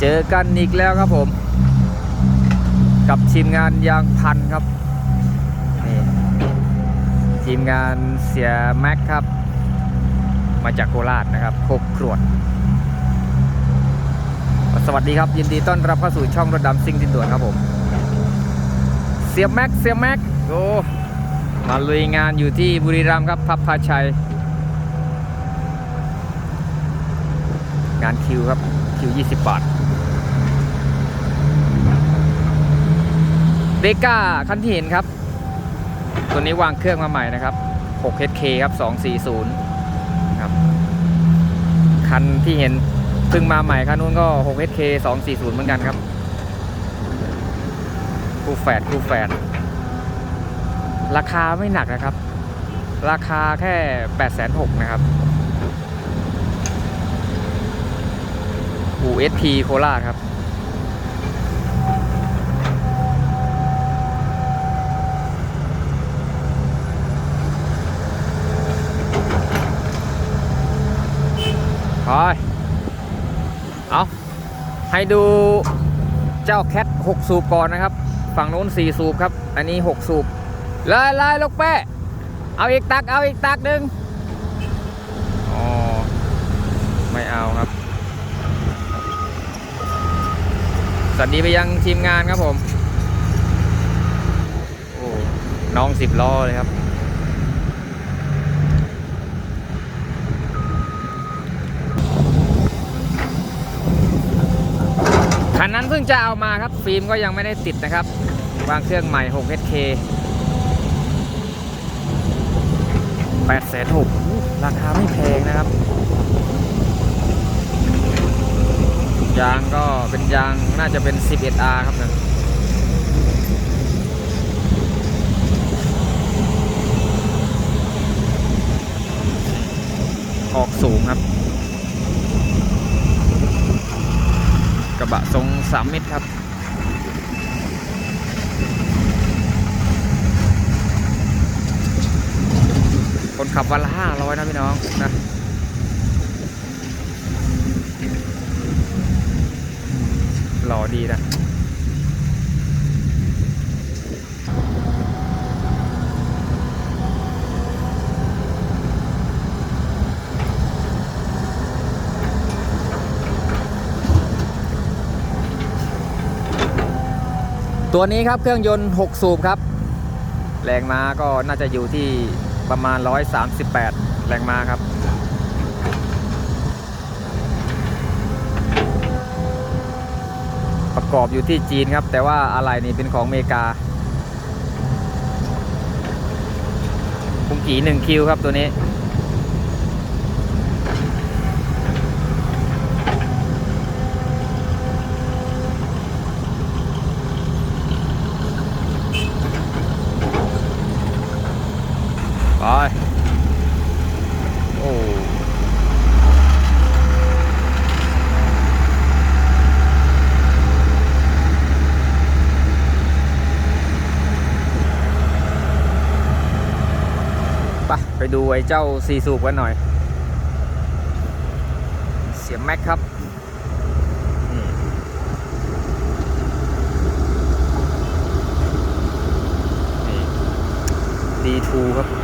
เจอกันอีกแล้วครับผม กับทีมงานยางพันครับนี่ทีมงานเสียแม็กครับ มาจากโคราชนะครับโคกครวดสวัสดีครับ ยินดีต้อนรับเข้าสู่ช่องรถดำซิ่งดินด่วนครับผม เสียแม็กเสียแม็กโอ้มาลุยงานอยู่ที่บุรีรัมย์ครับพับพาชัย งานคิวครับคิว 20 บาท เดก้าคันที่เห็นครับ ตัวนี้วางเครื่องมาใหม่นะครับ 6HK ครับ 240 ครับ คันที่เห็นเพิ่งมาใหม่คันนู้นก็ 6HK 240 เหมือนกันครับ คู่แฝดคู่แฝด ราคาไม่หนักนะครับ ราคาแค่ 8,600นะครับ USP โคราชครับ ไปเอาให้ดูเจ้าแคท6 สูบก่อนนะครับ ฝั่งนู้น 4 สูบครับ อันนี้ 6 สูบเลยเลยลูกแป้เอาอีกตัก เอาอีกตักหนึ่งอ๋อ ไม่เอาครับ สวัสดีไปยังทีมงานครับผม โอ้ น้องสิบล้อเลยครับ คันนั้นเพิ่ง จะเอามาครับ ฟิล์มก็ยังไม่ได้ติดนะครับ วางเครื่องใหม่ 6HK 8แสนหกราคาไม่แพงนะครับ ยางก็เป็นยางน่าจะเป็น 11R ครับนะออกสูงครับ กระบะทรง3เมตรครับ คนขับวันละ500นะพี่น้องนะหล่อดีนะ ตัวนี้ครับเครื่องยนต์ 6 สูบครับ แรงม้าก็น่าจะอยู่ที่ประมาณ 138 แรงม้าครับ ประกอบอยู่ที่จีนครับ แต่ว่าอะไรนี่เป็นของอเมริกาคุงกีหนึ่งคิวครับตัวนี้ ไปโอ้ไปไปดูไอ้เจ้าซีสูบกันหน่อย เสียแม็กครับนี่นี่ดีทูครับ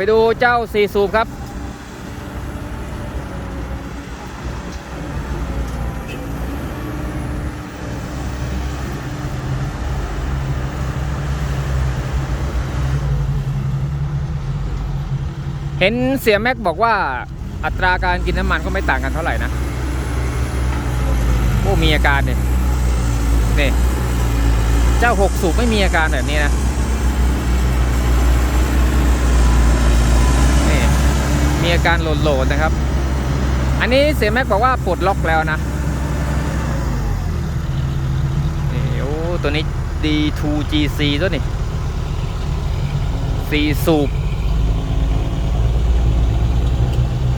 ไปดูเจ้าซีซูบครับ เห็นเสียแม็กบอกว่าอัตราการกินน้ำมันก็ไม่ต่างกันเท่าไหร่นะ โอ้มีอาการเนี่ยนี่เจ้าหกสูบไม่มีอาการแบบนี้นะ นี่ มีอาการโหลดๆนะครับ อันนี้เสียแม็กบอกว่าปลดล็อกแล้วนะตัวนี้ D2GC ตัวนี้สี่สูบ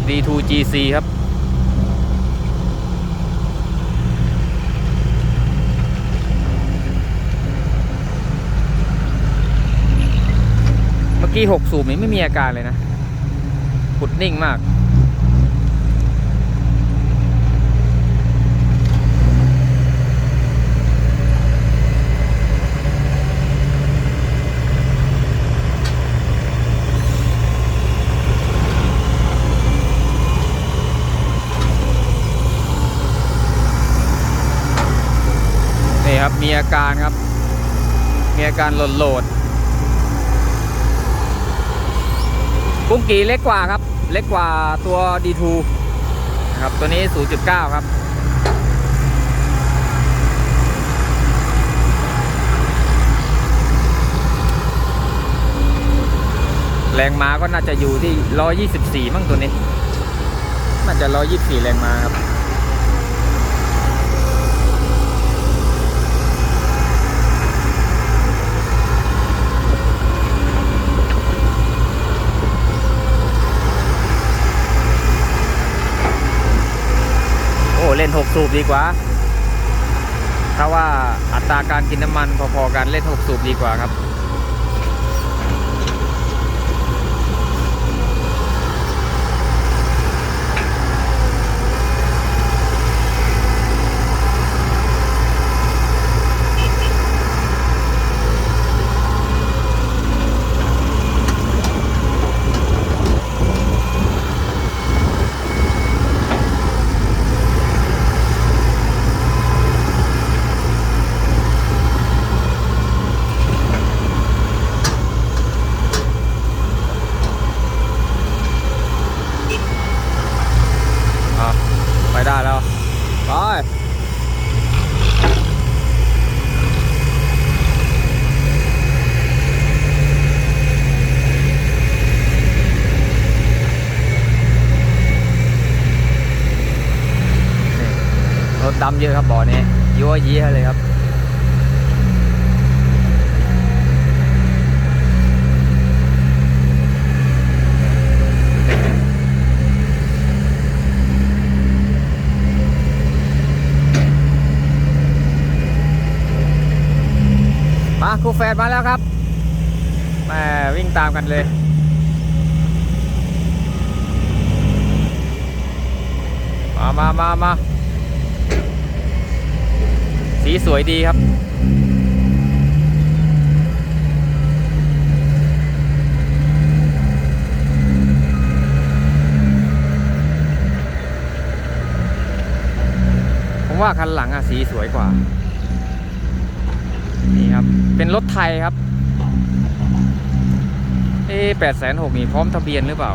D2GC ครับเมื่อกี้6สูบนี้ไม่มีอาการเลยนะ ขุดนิ่งมาก นี่ครับ มีอาการครับ มีอาการหลดโหลด กุ้งกีเล็กกว่าครับ เล็กกว่าตัว D2 นะครับตัวนี้ 0.9 ครับแรงม้าก็น่าจะอยู่ที่ 124 มั้งตัวนี้ น่าจะ 124 แรงม้าครับ เล่น 6 สูบดีกว่า ถ้าว่าอัตราการกินน้ำมันพอๆกันเล่น 6 สูบดีกว่าครับำเยอะครับบ่อนี้ยั่วยี้เลยครับมาครูแฟดมาแล้วครับแหมวิ่งตามกันเลย มามามามา สีสวยดีครับ ผมว่าคันหลังอะสีสวยกว่า นี่ครับ เป็นรถไทยครับ เอ๊แปดแสนหกนี่พร้อมทะเบียนหรือเปล่า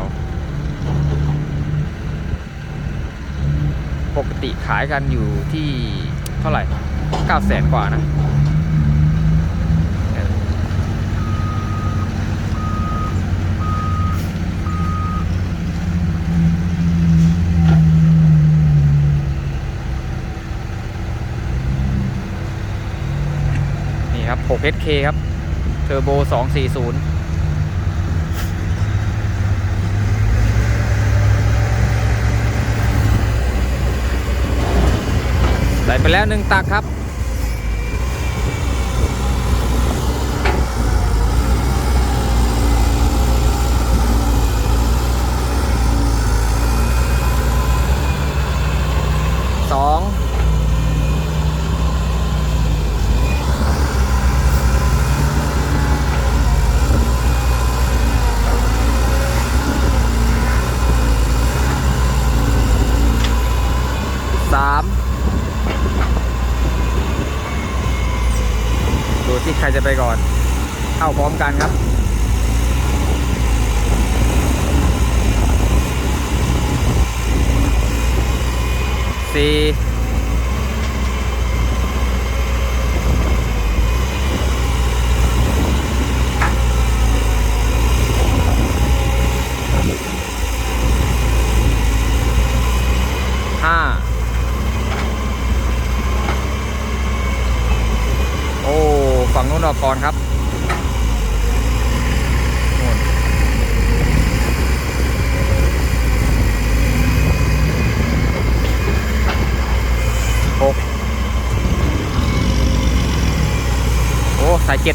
ปกติขายกันอยู่ที่เท่าไหร่ เก้าแสนกว่านะนี่ครับ 6HK ครับ เทอร์โบ 240ใสไปแล้วหนึ่งตักครับ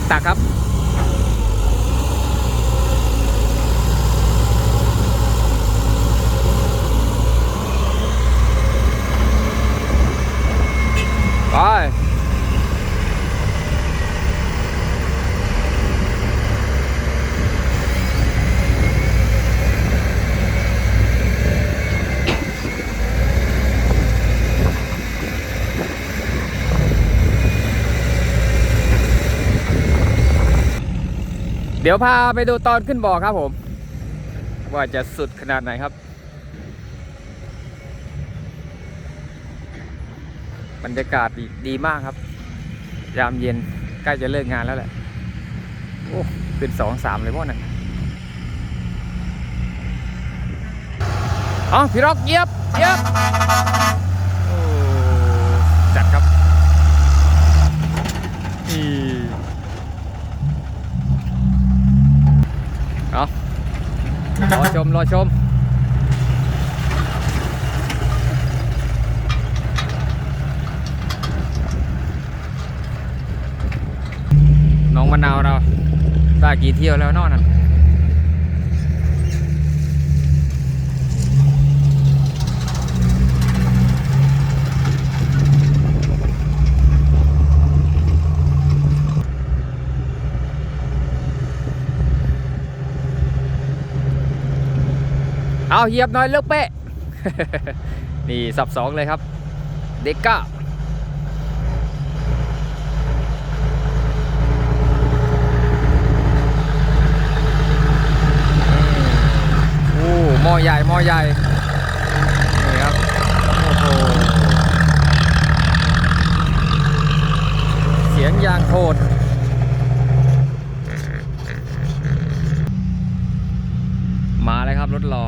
7 ตักครับ เดี๋ยวพาไปดูตอนขึ้นบ่อครับผม ว่าจะสุดขนาดไหนครับ บรรยากาศดีดีมากครับ ยามเย็นใกล้จะเลิกงานแล้วแหละ โอ้ขึ้นสองสามเลยพวกนั้นเอาพี่ร็อกเยียบเยียบจัดครับอีเอา รอชม รอชม น้องมะนาวเราได้กี่เที่ยวแล้วนอนนั่น เอาเหยียบหน่อยเลือกเป๊ะ นี่สับสองเลยครับ เด็กก้าโอ้หม้อใหญ่หม้อใหญ่ นี่ครับ โอ้โห เสียงยางโคตรมาเลยครับรถรอ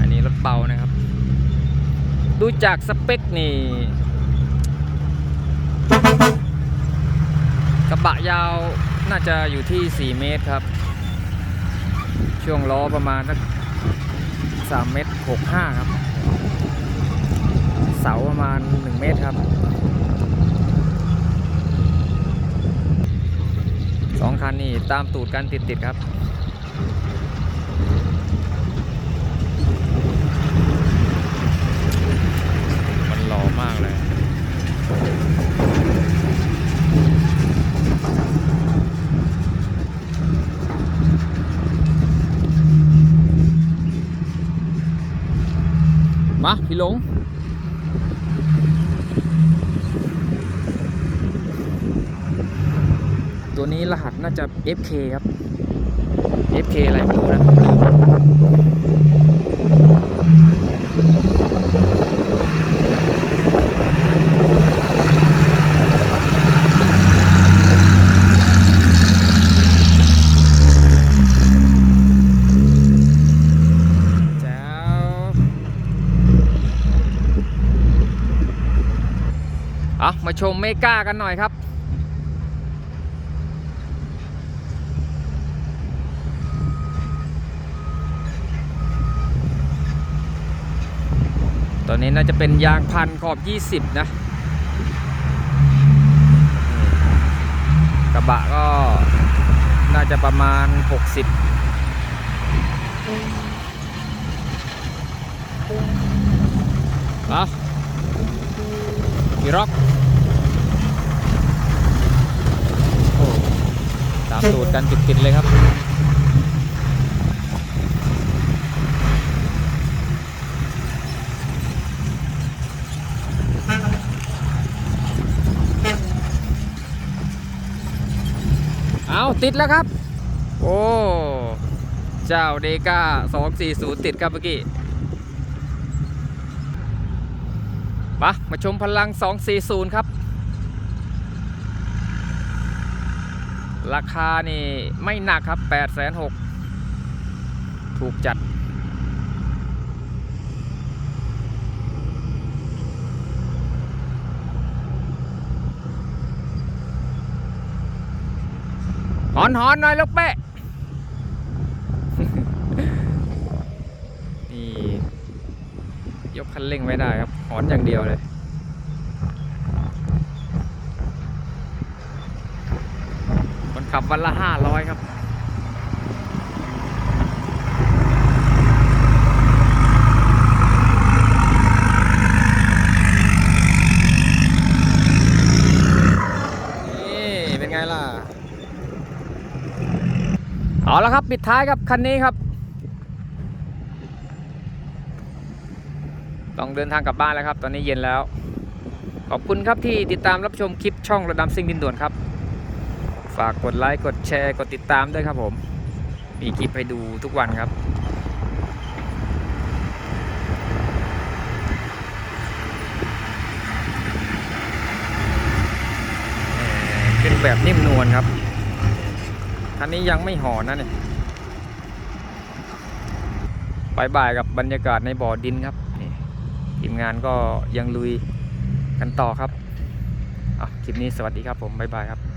อันนี้รถเบานะครับ ดู จากสเปคนี่กระบะยาวน่าจะอยู่ที่ 4 เมตรครับ ช่วงล้อประมาณสักสามเมตรหกห้าครับ เสาประมาณหนึ่งเมตรครับสองคันนี่ตามตูดกันติดๆครับ มากเลยมาพี่หลงตัวนี้รหัสน่าจะ FK ครับ FK อะไรไม่รู้นะแจ๋ว เอามาชมเมก้ากันหน่อยครับ ตอนนี้น่าจะเป็นยางพันขอบ 20 นะ กระบะก็น่าจะประมาณ 60เอา พี่ร็อกโอ้ตามตูดกันติดๆเลยครับเอาติดแล้วครับ โอ้ เจ้าเดกา240 ติดครับเมื่อกี้ มามาชมพลัง 240 ครับ ราคานี่ไม่หนักครับ8 6 0 0 0ถูกจัด หอนหอนหน่อยลูกเป๊ะนี่ ยกคันเร่งไม่ได้ครับ หอนอย่างเดียวเลย คนขับวันละห้าร้อยครับนี่เป็นไงล่ะเอาละครับ ปิดท้ายครับคันนี้ครับ องเดินทางกลับบ้านแล้วครับ ตอนนี้เย็นแล้ว ขอบคุณครับที่ติดตามรับชมคลิปช่องระดำซิ่งดินด่วนครับ ฝากกดไลค์กดแชร์กดติดตามด้วยครับผม มีคลิปให้ดูทุกวันครับเป็นแบบนิ่มนวลครับคันนี้ยังไม่หอนนะเนี่ยบายบายกับบรรยากาศในบ่อดินครับ ทีมงานก็ยังลุยกันต่อครับอะคลิปนี้สวัสดีครับผม บ๊ายบายครับ